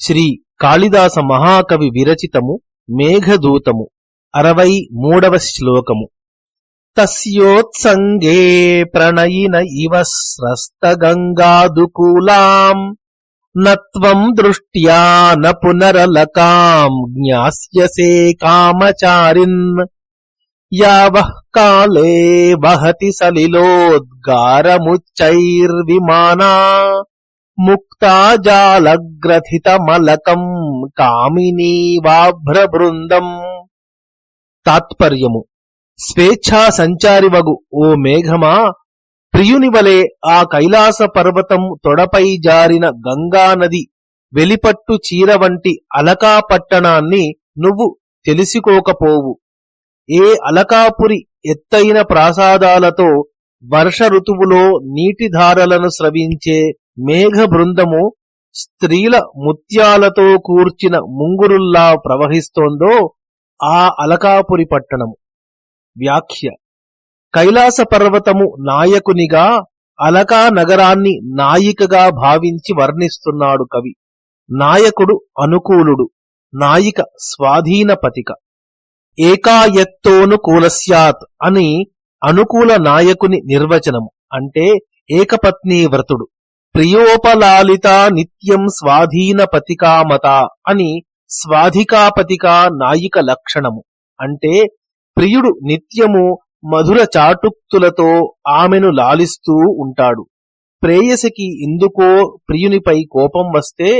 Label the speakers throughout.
Speaker 1: శ్రీ కాళిదాస మహాకవి విరచితము మేఘదూతము అరవై మూడవ శ్లోకము. తస్యోత్సంగే ప్రణయిన ఇవ స్రస్తగంగాదుకూలాం నత్వం దృష్ట్యా న పునరలకాం జ్ఞాస్యసే కామచారిన్. యావః కాలే వహతి సలిలోద్గారముచ్చైర్విమానా ముక్తాజాలగ్రథితమలకం కామినీ వాభ్రబృందం తాత్పర్యము. స్వేచ్ఛా సంచారివగు ఓ మేఘమా ప్రియునివలే ఆ కైలాస పర్వతం తొడపై జారిన గంగానది వెలిపట్టు చీర వంటి అలకా పట్టణాన్ని నువ్వు తెలుసుకోకపోవు. ఏ అలకాపురి ఎత్తైన ప్రాసాదాలతో వర్ష ఋతువులో నీటిధారలను స్రవించే మేఘ బృందము స్త్రీల ముత్యాలతో కూర్చిన ముంగురుల్లా ప్రవహిస్తోందో ఆ అలకాపురి పట్టణము. వ్యాఖ్య. కైలాస పర్వతము నాయకునిగా అలకా నగరాన్ని నాయికగా భావించి వర్ణిస్తున్నాడు కవి. నాయకుడు అనుకూలుడు నాయిక స్వాధీన పతిక ఏకాయత్తోనుకూలస్యాత్ అని అనుకూల నాయకుని నిర్వచనము. అంటే ఏకపత్నీ వ్రతుడు. ప్రియోపలాలిత నిత్యం స్వాధీన పతికామత అని స్వాధికాపతికా నాయిక లక్షణము. అంటే ప్రియుడు నిత్యము మధుర చాటుక్తులతో ఆమెను లాలిస్తూ ఉంటాడు. ప్రేయసికి ఎందుకో ప్రియునిపై కోపం వస్తే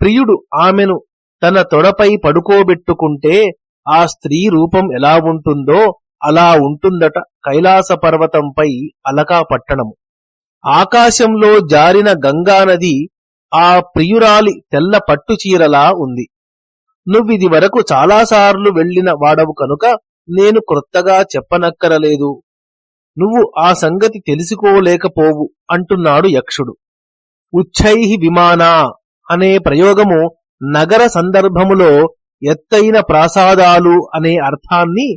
Speaker 1: ప్రియుడు ఆమెను తన తొడపై పడుకోబెట్టుకుంటే ఆ స్త్రీ రూపం ఎలా ఉంటుందో అలా ఉంటుందట కైలాస పర్వతంపై అలకా పట్టణము. ఆకాశంలో జారిన గంగానది ఆ ప్రియురాలి తెల్ల పట్టుచీరలా ఉంది. నువ్విది వరకు చాలాసార్లు వెళ్ళిన వాడవు కనుక నేను క్రొత్తగా చెప్పనక్కరలేదు. నువ్వు ఆ సంగతి తెలుసుకోలేకపోవు అంటున్నాడు యక్షుడు. ఉచ్చైహి విమానా అనే ప్రయోగము నగర సందర్భములో ఎత్తైన ప్రాసాదాలు అనే అర్థాన్ని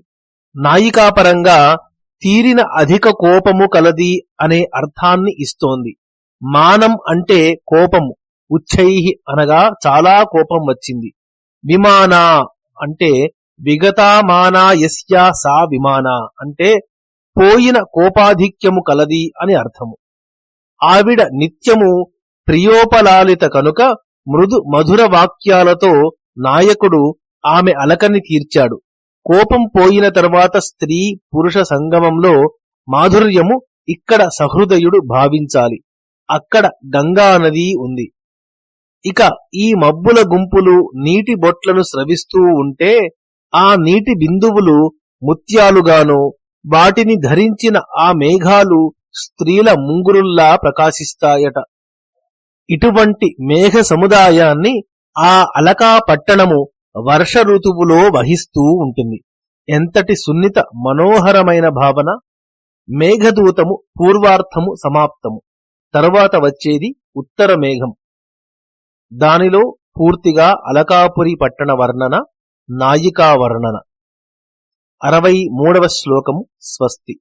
Speaker 1: నాయికాపరంగా తీరిన అధిక కోపము కలది అనే అర్థాన్ని ఇస్తోంది. మానం అంటే కోపము. ఉచ్చై అనగా చాలా కోపం వచ్చింది. విమానా అంటే విగతామానా యస్యా సా విమానా అంటే పోయిన కోపాధిక్యము కలది అని అర్థము. ఆవిడ నిత్యము ప్రియోపలాలిత కనుక మృదు మధుర వాక్యాలతో నాయకుడు ఆమె అలకని తీర్చాడు. కోపం పోయిన తర్వాత స్త్రీ పురుష సంగమంలో మాధుర్యము ఇక్కడ సహృదయుడు భావించాలి. అక్కడ గంగా నది ఉంది. ఇక ఈ మబ్బుల గుంపులు నీటి బొట్లను స్రవిస్తూ ఉంటే ఆ నీటి బిందువులు ముత్యాలుగాను వాటిని ధరించిన ఆ మేఘాలు స్త్రీల ముంగురుల్లా ప్రకాశిస్తాయట. ఇటువంటి మేఘ సముదాయాన్ని ఆ అలకా పట్టణము వర్ష ఋతువులో వహిస్తూ ఉంటుంది. ఎంతటి సున్నిత మనోహరమైన భావన? మేఘదూతము పూర్వార్థము సమాప్తము. తరువాత వచ్చేది ఉత్తర మేఘం. దానిలో పూర్తిగా అలకాపురి పట్టణ వర్ణన నాయికా వర్ణన. అరవై మూడవ శ్లోకము స్వస్తి.